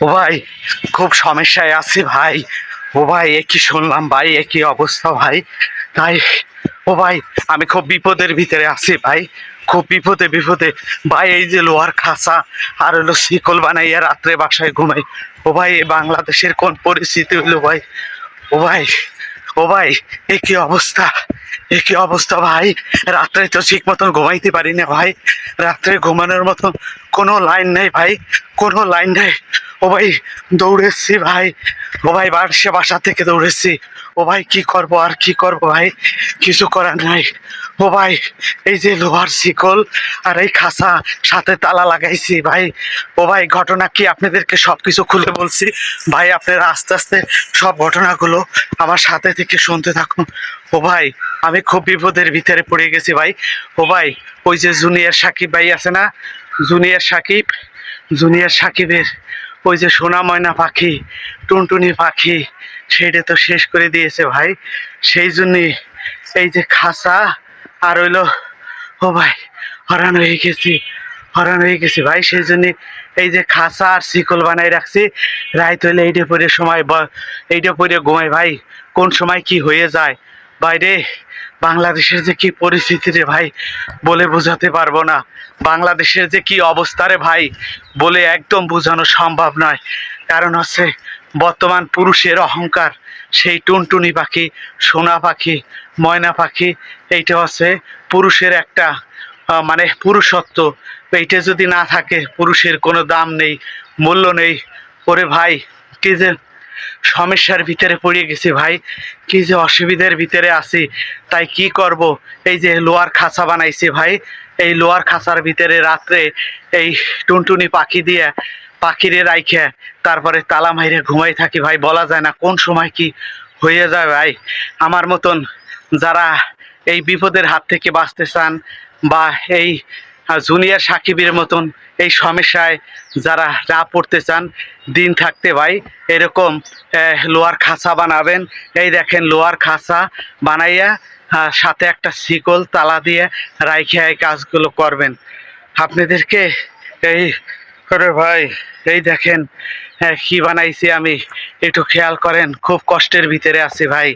ও ভাই, খুব সমস্যায় আছি ভাই। ও ভাই একই শুনলাম ভাই একই অবস্থা ভাই? তাই, ও ভাই, আমি খুব বিপদের ভিতরে আছি ভাই। খুব বিপদে বিপদে। ভাই, এই যে লোহার খাঁচা আর হলো শিকল বানাইয়া রাত্রে বাসায় ঘুমাই। ও ভাই বাংলাদেশের কোন পরিস্থিতি হইল ভাই? ও ভাই ও ভাই, এ কি অবস্থা? কি অবস্থা ভাই? রাত্রে তো ঠিক মতন ঘুমাইতে পারি না ভাই। রাত্রে ঘুমানোর মতন কোনো লাইন নেই ভাই, কোনো লাইন নেই। ও ভাই, দৌড়েছি ভাই। ও ভাই বাসে বাসা থেকে দৌড়েছি। ও ভাই, কি করব আর কি করব ভাই? কিছু করার নাই। ও ভাই, এই যে লোহার শিকল আর এই খাসা সাথে তালা লাগাইছি ভাই। ও ভাই, ঘটনা কি আপনাদেরকে সব কিছু খুলে বলছি? ভাই, আপনারা আস্তে আস্তে সব ঘটনাগুলো আমার সাথে থেকে শুনতে থাকুন। ও ভাই, আমি খুব বিপদের ভিতরে পড়ে গেছি ভাই। ও ভাই, ওই যে জুনিয়র সাকিব ভাই আছে না? জুনিয়র সাকিব, জুনিয়র সাকিবের ওই যে সোনা ময়না পাখি, টুনটুনি পাখি, সেইটা তো শেষ করে দিয়েছে ভাই। সেই জন্যই এই যে খাসা আর হইল, ও ভাই হরান হয়ে গেছি হরান হয়ে গেছি ভাই। সেই জন্য এই যে খাসা আর শিকল বানাই রাখছি। রাইত হইলে এইটা পরে সময় এইটা পরে ঘুমাই ভাই। কোন সময় কি হয়ে যায়? বাইরে বাংলাদেশের যে কি পরিস্থিতি রে ভাই, বলে বোঝাতে পারব না। বাংলাদেশের যে কি অবস্থা রে ভাই, বলে একদম বোঝানো সম্ভব নয়। কারণ হচ্ছে বর্তমান পুরুষের অহংকার, সেই টুনটুনি পাখি, সোনা পাখি, ময়না পাখি, এইটা হচ্ছে পুরুষের একটা মানে পুরুষত্ব। এইটা যদি না থাকে, পুরুষের কোনো দাম নেই, মূল্য নেই। ওরে ভাই, কি যে সমস্যার ভিতরে পড়ে গেছি ভাই। কি যে অসুবিধার ভিতরে আছি, তাই কি করব? এই যে লোহার খাঁচা বানাইছি ভাই, এই লোয়ার খাঁচার ভিতরে রাত্রে এই টুনটুনি পাখি দিয়ে পাখিরে রাইখে তারপরে তালা মাইরে ঘুমাই থাকি ভাই, বলা যায় না কোন সময় কি হয়ে যায় ভাই। আমার মতন যারা এই বিপদের হাত থেকে বাঁচতে চান বা এই জুনিয়র সাকিবের মতন এই সমস্যায় যারা না পড়তে চান, দিন থাকতে ভাই, এরকম লোয়ার খাঁচা বানাবেন। এই দেখেন লোয়ার খাঁচা বানাইয়া সাথে একটা শিকল, তালা দিয়ে রাইখে এই কাজগুলো করবেন। আপনাদেরকে এই করে ভাই, এই দেখেন কি বানাইছি আমি, একটু খেয়াল করেন, খুব কষ্টের ভিতরে আছি ভাই।